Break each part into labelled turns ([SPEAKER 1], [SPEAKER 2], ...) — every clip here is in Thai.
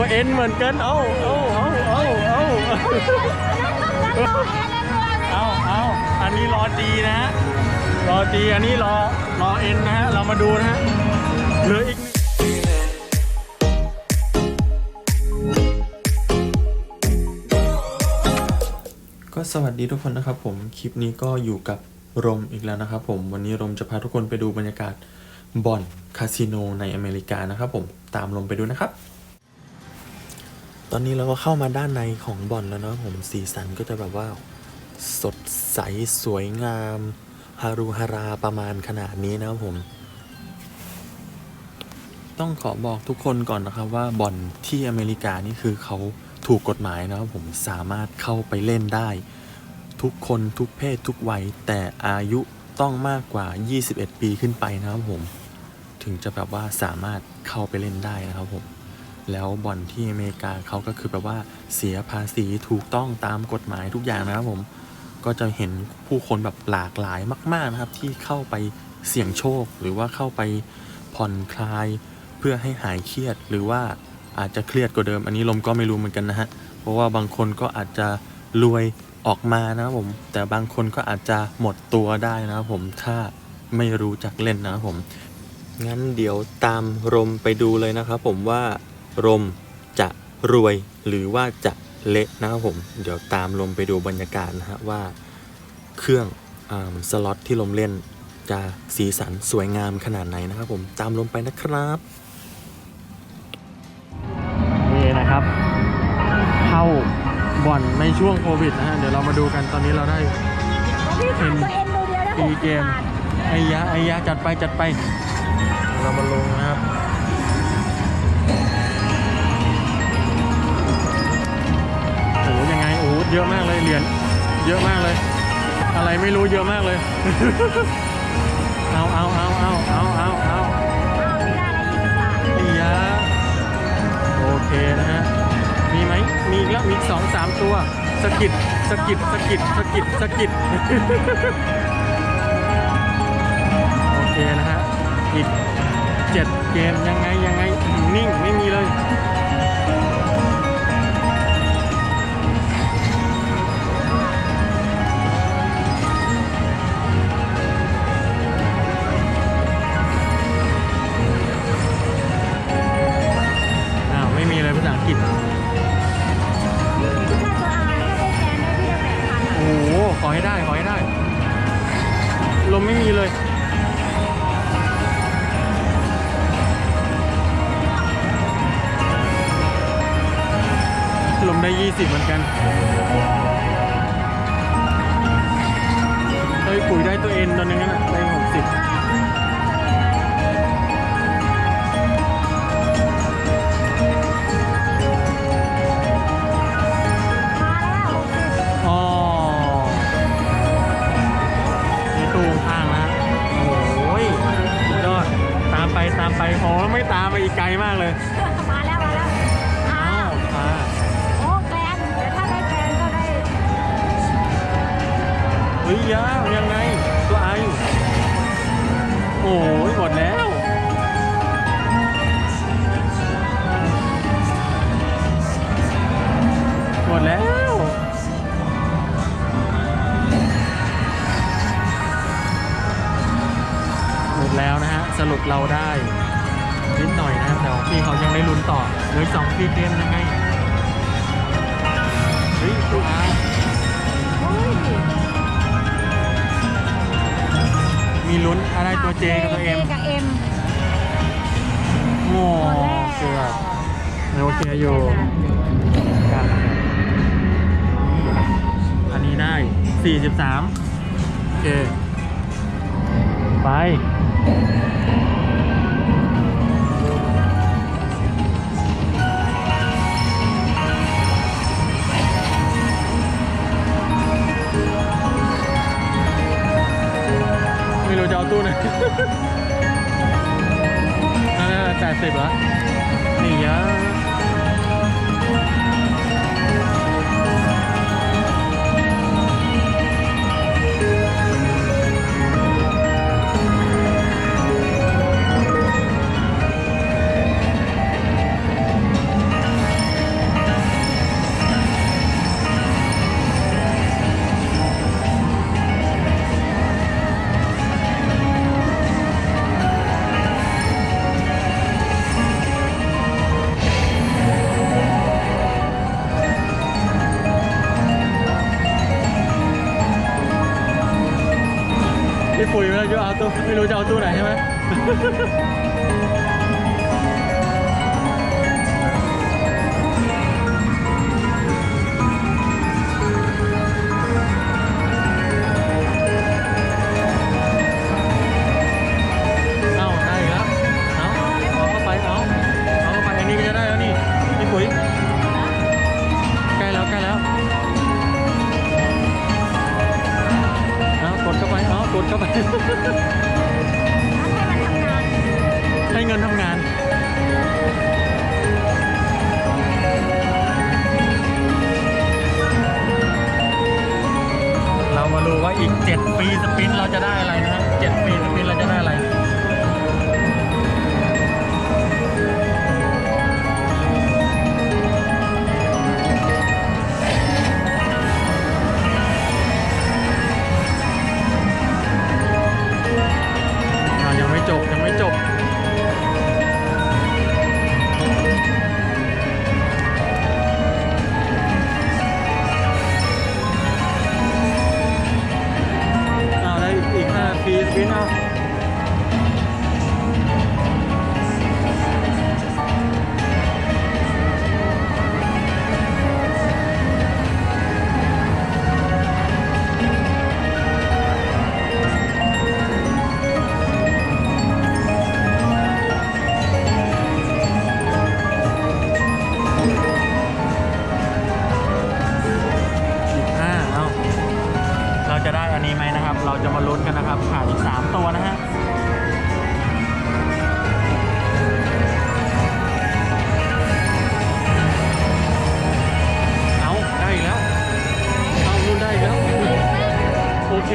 [SPEAKER 1] ตัวเอ็นเหมือนกัน เอ้าเอ้าเอ้าเอ้าเอ้าเอาเอาอันนี้รอจีนะฮะ รอจีอันนี้รอ รอเอ็นนะฮะ เรามาดูนะฮะ เหลืออีกหนึ่ง
[SPEAKER 2] ก็สวัสดีทุกคนนะครับผมคลิปนี้ก็อยู่กับรมอีกแล้วนะครับผมวันนี้รมจะพาทุกคนไปดูบรรยากาศบ่อนคาสิโนในอเมริกานะครับผมตามรมไปดูนะครับ ตอนนี้เราก็เข้ามาด้านในของบ่อนแล้วเนาะผมสีสันก็จะแบบว่าสดใสสวยงามฮารุฮาราประมาณขนาดนี้นะครับผม ต้องขอบอกทุกคนก่อนนะครับว่าบ่อนที่อเมริกานี่คือเขาถูกกฎหมายนะครับผมสามารถเข้าไปเล่นได้ ทุกคนทุกเพศทุกวัยแต่อายุต้องมากกว่า 21 ปีขึ้นไปนะครับผม ถึงจะแบบว่าสามารถเข้าไปเล่นได้นะครับผม แล้วบ่อนที่อเมริกาเขาก็คือแบบว่าเสียภาษีถูกต้องตามกฎหมายทุกอย่างนะครับผม ก็จะเห็นผู้คนแบบหลากหลายมาก ๆนะครับ ที่เข้าไปเสี่ยงโชค หรือว่าเข้าไปผ่อนคลายเพื่อให้หายเครียด หรือว่าอาจจะเครียดกว่าเดิม อันนี้ลมก็ไม่รู้เหมือนกันนะฮะเพราะว่าบางคนก็อาจจะรวยออกมานะครับผม แต่บางคนก็อาจจะหมดตัวได้นะครับผมถ้าไม่รู้จักเล่นนะครับผมงั้นเดี๋ยวตามรมไปดูเลยนะครับผมว่า รมจะรวยหรือว่าจะเละนะครับผม เดี๋ยวตามลมไปดูบรรยากาศนะฮะว่าเครื่องอาสล็อตที่ลมเล่นจะสีสันสวยงามขนาดไหนนะครับผมตามลมไปนะครับ
[SPEAKER 1] นี่นะครับ เข้าบ่อนในช่วงโควิดนะฮะเดี๋ยวเรามาดูกันตอนนี้เราได้
[SPEAKER 3] พี่ขายตัวเองดูเดียวได้
[SPEAKER 1] ปี
[SPEAKER 3] หก
[SPEAKER 1] เก
[SPEAKER 3] สิบ
[SPEAKER 1] ม
[SPEAKER 3] บาท
[SPEAKER 1] ไอ้ยะไอ้ยะจัดไปจัดไป เรามาลงนะครับ เยอะมากเลยเหรียญเยอะมากเลย อะไรไม่รู้เยอะมากเลย เอาเอาเอาเอาเอาเอาเอา
[SPEAKER 3] ไม่ได้ละยี่สิบบาท
[SPEAKER 1] ไอ้ยะโอเคนะฮะมีไหมมีอีกแล้วมีสองสามตัวสกิดสกิดสกิดสกิดสกิดโอเคนะฮะอีกเจ็ดเกมยังไงยังไงนิ่งไม่มีเลย เฮ้ย เหลืออกสองฟรีเกมยังไงเฮ้ยตัวไอ
[SPEAKER 3] โอ้ย
[SPEAKER 1] มีลุ้นอะไรตัวเจกับตัวเอ็ม
[SPEAKER 3] กับเอ็ม
[SPEAKER 1] โอ้
[SPEAKER 3] หมดแล้ว
[SPEAKER 1] เกือบโอเคอยู่กันอันนี้ได้ 43 โอเค ไป ไม่รู้จะเอาตู้ไหนนั่นแปดสิบละนี่ยะ ปุ๋ยไม่รู้จะเอาตู้ไม่รู้จะเอาตู้ไหนใช่ไหมเอาได้อีกแล้วเอา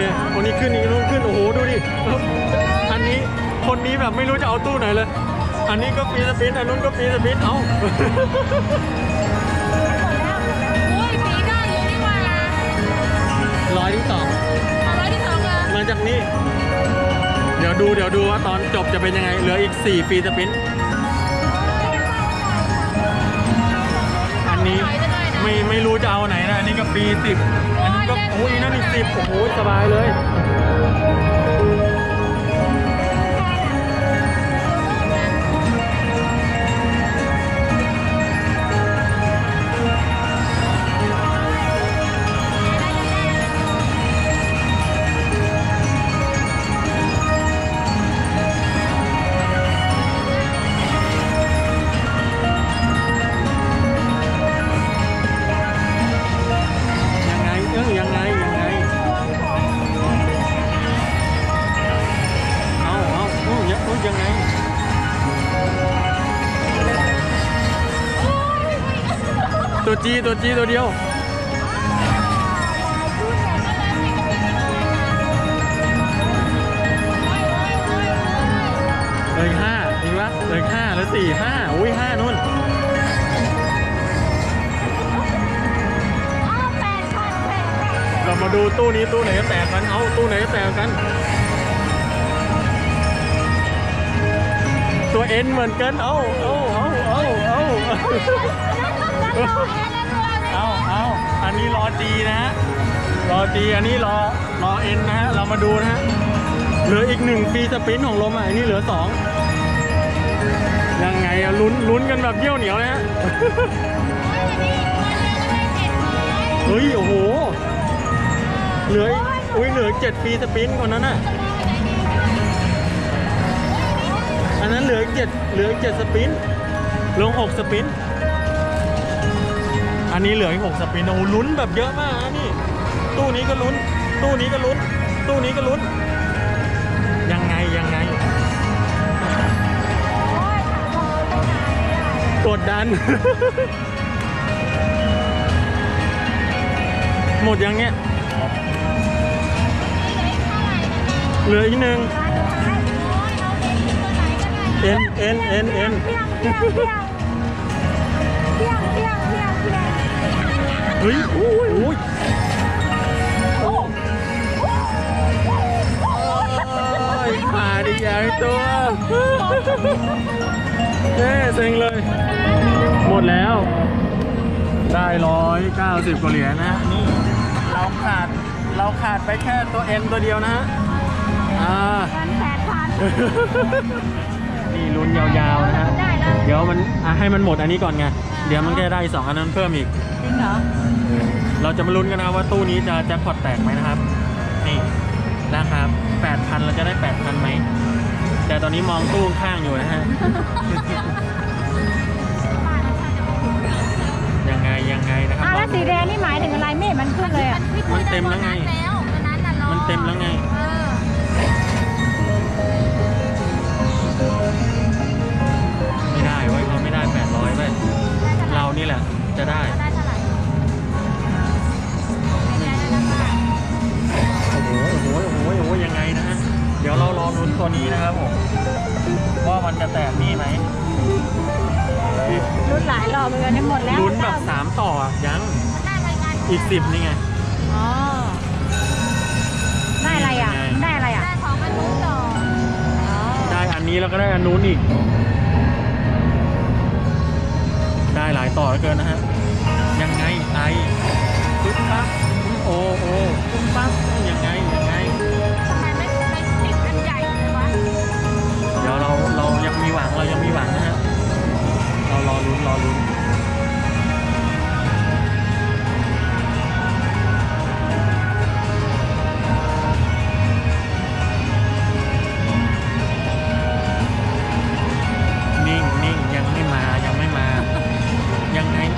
[SPEAKER 1] โอเคคนนี้ขึ้นอีกนู่นขึ้น โอ้โห ดูดิ อันนี้ คนนี้แบบไม่รู้จะเอาตู้ไหนเลย อันนี้ก็ฟรีสปินอันนู้นก็ฟรีสปินเอา
[SPEAKER 3] โอ้ยปีได้เยอะนี่หว่า
[SPEAKER 1] ร้อยที่สอง
[SPEAKER 3] เอาร้อยที่สองเลย
[SPEAKER 1] มาจากนี้ เดี๋ยวดู เดี๋ยวดูว่าตอนจบจะเป็นยังไง เหลืออีก4ฟรีสปินอันนี้ไม่ไม่รู้จะเอาไหนนะ อันนี้ก็ฟรีสิบอันนี้ก็โอ้ยนั่นอีก สิบโอ้โหสบายเลย จีตัวจีตัวเดียวเหลยห้าอีกวะเหลยห้าแล้วสี่ห้าอุ้ยห้านู่นเรามาดูตู้นี้ตู้ไหนก็แตกกัน เอาตู้ไหนก็แตกกัน ตัวเอ็นเหมือนกัน เอาเอาเอาเอาเอาเอาเอาอั นนี้รอจีนะฮะรอจีอันนี้รอรอเอ็นนะฮะเรามาดูนะฮะเหลืออีกหนึ่งฟรีสปรินต์ของลมอะอันนี้เหลือสองยังไงอะลุ้นลุ้นกันแบบเยี่ยวเหนียวเลยฮะเฮ้ยโอ้โหเหลืออีกอุ้ยเหลืออีกเจ็ดฟรีสปรินต์คนนั้นน่ะอันนั้นเหลืออีกเจ็ดเหลืออีกเจ็ดสปรินต์เหลือหกสปรินต์ อันนี้เหลืออีกหกสปรินต์โอ้โหลุ้นแบบเยอะมากนะนี่ ตู้นี้ก็ลุ้น ตู้นี้ก็ลุ้น ตู้นี้ก็ลุ้น ยังไงยังไง กดดัน หมดยังเนี้ยเหลืออีกหนึ่งเอ็นเอ็นเอ็นเอ็นเฮ้ยโอ้ยโอ้ย โอ้ยขาดอีกอย่างตัวเอ๊เซ็งเลย หมดแล้ว ได้ร้อยเก้าสิบกว่าเหรียญนะนี่เราขาดเราขาดไปแค่ตัวเอ็นตัวเดียวนะฮะอ่า
[SPEAKER 3] นแปดพัน
[SPEAKER 1] นี่ลุ้นยาวๆนะฮะ เดี๋ยวมันให้มันหมดอันนี้ก่อนไง เดี๋ยวมันก็ได้สองอันนั้นเพิ่มอีก
[SPEAKER 3] จริงเหรอ
[SPEAKER 1] เราจะมาลุ้นกันนะครับว่าตู้นี้จะแจ็คพอตแตกไหมนะครับ นี่นะครับ8,000 เราจะได้ 8,000ไหม แต่ตอนนี้มองตู้ข้างอยู่นะฮะ ยังไงยังไงนะครับ
[SPEAKER 3] อ้าวแล้ว
[SPEAKER 1] ลอง
[SPEAKER 3] สีแดงนี่หมายถึงอะไรไม่เห็นมันขึ้นเลยอะ
[SPEAKER 1] มันเต็มแล้วไง มันเต็มแล้วไงไม่ อีก10นี่ไง
[SPEAKER 3] อ๋อ ได้อะไรอะ ได้อะไรอะ
[SPEAKER 4] ได้ของมันรู้ต่อ
[SPEAKER 3] อ๋อ
[SPEAKER 1] ได้อันนี้แล้วก็ได้อันนู้นอีก ได้หลายต่อเหลือเกินนะฮะ ยังไงไอปึ๊บปั๊บโอโอปึ๊บปั๊บยังไงยังไง
[SPEAKER 4] ทำไมไม่ไม่ติดอันใหญ่เลยวะ
[SPEAKER 1] เดี๋ยวเราเรายังมีหวังเรายังมีหวังนะฮะ เรารอลุ้นรอลุ้นนิ่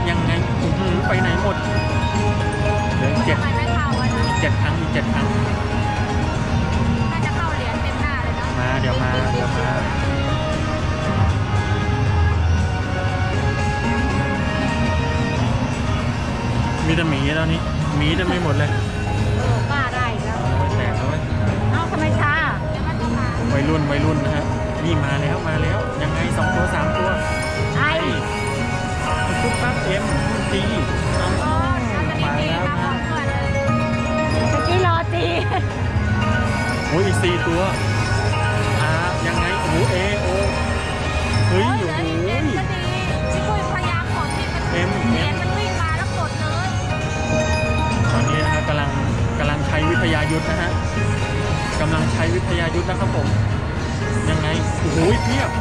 [SPEAKER 1] ยังไงยังไงอื้อหือไปไหนหมดเหลือเจ็ด
[SPEAKER 4] ทำไมไม่เข้าอะนะ
[SPEAKER 1] เจ็ดครั้งอีกเจ็ดครั้ง
[SPEAKER 4] น่าจะเข้าเหรียญเต็มหน้าเลยเนาะ
[SPEAKER 1] มาเดี๋ยวมาเดี๋ยวมามีแต่หมีแล้วนี่หมีจะไม่หมดเลย
[SPEAKER 3] เออป้าได้อีกแล้ว
[SPEAKER 1] เอาไว้แตกแล้วเว้ย
[SPEAKER 3] เอ้าทำไมช้า
[SPEAKER 4] เดี๋ยวมันก็มา
[SPEAKER 1] วัยรุ่นวัยรุ่นนะฮะนี่มาแล้วมาแล้ว ยังไงสองตัวสามตัว
[SPEAKER 3] ไอ้
[SPEAKER 1] ปุ๊บปั๊บเอ็มจีเอา
[SPEAKER 4] โอ้ยเอาจะ
[SPEAKER 1] มา
[SPEAKER 4] ดี
[SPEAKER 1] แล้ว
[SPEAKER 4] ๆนะก่อนเลย
[SPEAKER 3] เมื่อกี้รอตี
[SPEAKER 1] โอ้ยอีกสี่ตัวอ่ายังไงโอ้โหเอโอเฮ้ย
[SPEAKER 4] โอ้ย
[SPEAKER 1] โอ้
[SPEAKER 4] เหลือ
[SPEAKER 1] โห
[SPEAKER 4] อีกเอ็มก็ดีพี่ปุ้ยพยายามกดที่มัน
[SPEAKER 1] เอ็ม
[SPEAKER 4] เหรียญมันวิ่งมาแล้วกดเลย
[SPEAKER 1] ตอนนี้นะครับกำลังกำลังใช้วิทยายุทธนะฮะกำลังใช้วิทยายุทธนะครับผมยังไงโอ้โหเพียบ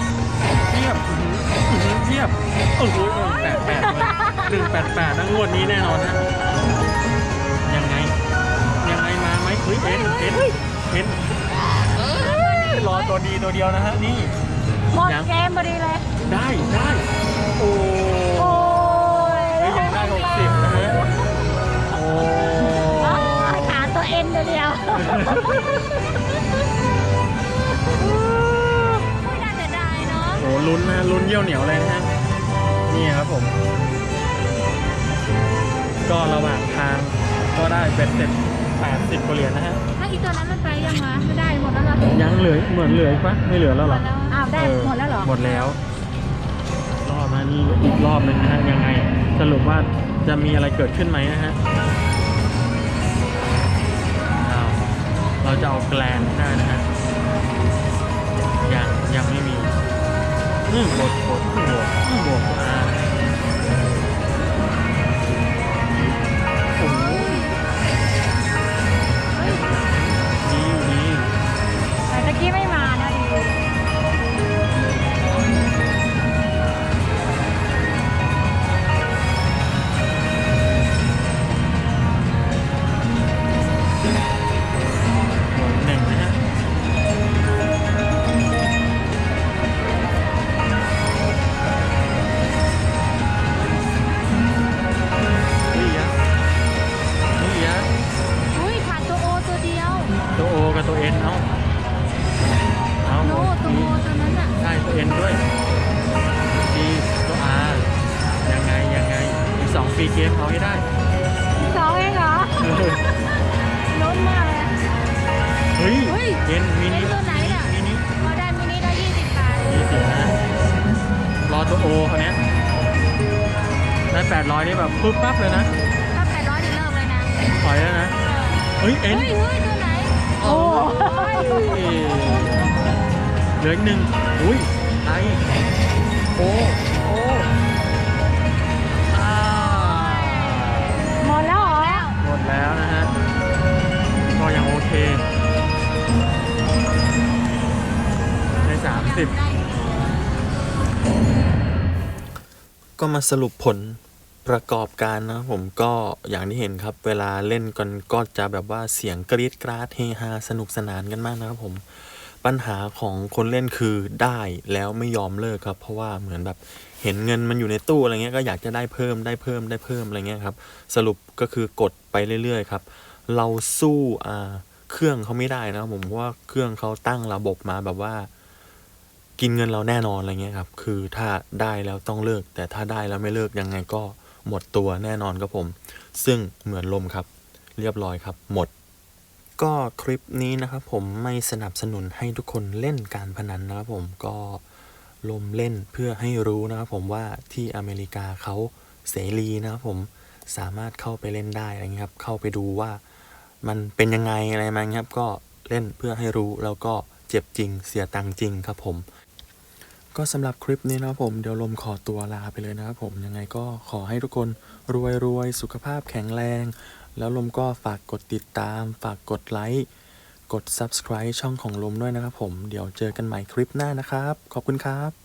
[SPEAKER 1] เพียบอื้อหืออื้อหือเพียบโอ้โหแปดแปดเลยหนึ่งแปดแปดนะงวดนี้แน่นอนฮะยังไง ยังไงมาไหมเฮ้ยเอ็นเอ็นเอ็นรอตัวดีตัวเดียวนะฮะนี่
[SPEAKER 3] หมด
[SPEAKER 1] ยัง
[SPEAKER 3] เกมพอดีเลย
[SPEAKER 1] ได้ได้โอ้
[SPEAKER 3] โอ้ย
[SPEAKER 1] เฮ้ยยังได้หกสิบนะฮะโอ้
[SPEAKER 3] อ๋อขาตัวเอ็นตัวเดียว
[SPEAKER 1] ลุ้นนะลุ้นเยี่ยวเหนียวเลยนะฮะนี่ครับผม ก็ระหว่างทางก็ได้เบ็ดเสร็จ80กว่าเหรียญนะฮะ
[SPEAKER 4] ถ้าอีตัวนั้นมันไปยังวะไม่ได้หมดแล้วเหรอ
[SPEAKER 1] ยังเหลือเหมือนเหลืออีกปะไม่เหลือแล้วเหรอ
[SPEAKER 3] อ้าวได้
[SPEAKER 1] เออ
[SPEAKER 3] หมดแล้วเหรอ
[SPEAKER 1] หมดแล้ว รอบนะนี่อีกรอบหนึ่งนะฮะยังไงสรุปว่าจะมีอะไรเกิดขึ้นไหมนะฮะอ้าวเราจะเอาแกลนได้นะฮะยังยังไม่มี อืมบดบดบดบดอ่าโเอ็นด้วยดีตัวอายังไงยังไงอีกสองฟรีเกมเอาให้ได้
[SPEAKER 3] สองเองเหรอลุ้นมากเลย
[SPEAKER 1] เฮ้ย
[SPEAKER 4] เฮ้ย
[SPEAKER 1] เอ็นมินิ
[SPEAKER 4] เป็นตัวไหนน่ะ
[SPEAKER 1] มินิ
[SPEAKER 4] พอได้มินิได้ยี่สิบบาท
[SPEAKER 1] ยี่สิบนะรอตัวโอเขาเนี้ยได้แปดร้อยนี่แบบปุ๊บปั๊บเลยนะ
[SPEAKER 4] ถ้าแปดร้อยนี่เลิกเลยนะ
[SPEAKER 1] ถอยแล้วนะ เฮ้ยเอ็
[SPEAKER 4] เฮ้
[SPEAKER 1] น
[SPEAKER 4] ยเฮ้ยตัวไหน
[SPEAKER 3] โอ้
[SPEAKER 1] เหลืออีกหนึ่งอุ้ย ไปโอ้โอ้
[SPEAKER 3] หมดแล้วเหรอ
[SPEAKER 1] หมดแล้วนะฮะก็ยังโอเค ได้สามสิบ
[SPEAKER 2] ก็มาสรุปผลประกอบการนะผมก็อย่างที่เห็นครับเวลาเล่นกันก็จะแบบว่าเสียงกรี๊ดกราดเฮฮาสนุกสนานกันมากนะครับผม ปัญหาของคนเล่นคือได้แล้วไม่ยอมเลิกครับ เพราะว่าเหมือนแบบเห็นเงินมันอยู่ในตู้อะไรเงี้ยก็อยากจะได้เพิ่มได้เพิ่มได้เพิ่มอะไรเงี้ยครับสรุปก็คือกดไปเรื่อยๆครับ เราสู้อ่าเครื่องเขาไม่ได้นะผมว่าเครื่องเขาตั้งระบบมาแบบว่า กินเงินเราแน่นอนอะไรเงี้ยครับ คือถ้าได้แล้วต้องเลิก แต่ถ้าได้แล้วไม่เลิกยังไงก็หมดตัวแน่นอนครับผม ซึ่งเหมือนลมครับ เรียบร้อยครับ หมด ก็คลิปนี้นะครับผมไม่สนับสนุนให้ทุกคนเล่นการพนันนะครับผมก็ลมเล่นเพื่อให้รู้นะครับผมว่าที่อเมริกาเขาเสรีนะครับผมสามารถเข้าไปเล่นได้อะไรเงี้ยครับ เข้าไปดูว่ามันเป็นยังไงอะไรมาเงี้ยครับ ก็เล่นเพื่อให้รู้แล้วก็เจ็บจริงเสียตังจริงครับผม ก็สำหรับคลิปนี้นะครับผมเดี๋ยวลมขอตัวลาไปเลยนะครับผมยังไงก็ขอให้ทุกคนรวยรวยสุขภาพแข็งแรง แล้วลมก็ฝากกดติดตาม ฝากกดไลค์ กด subscribe ช่องของลมด้วยนะครับผม เดี๋ยวเจอกันใหม่คลิปหน้านะครับ ขอบคุณครับ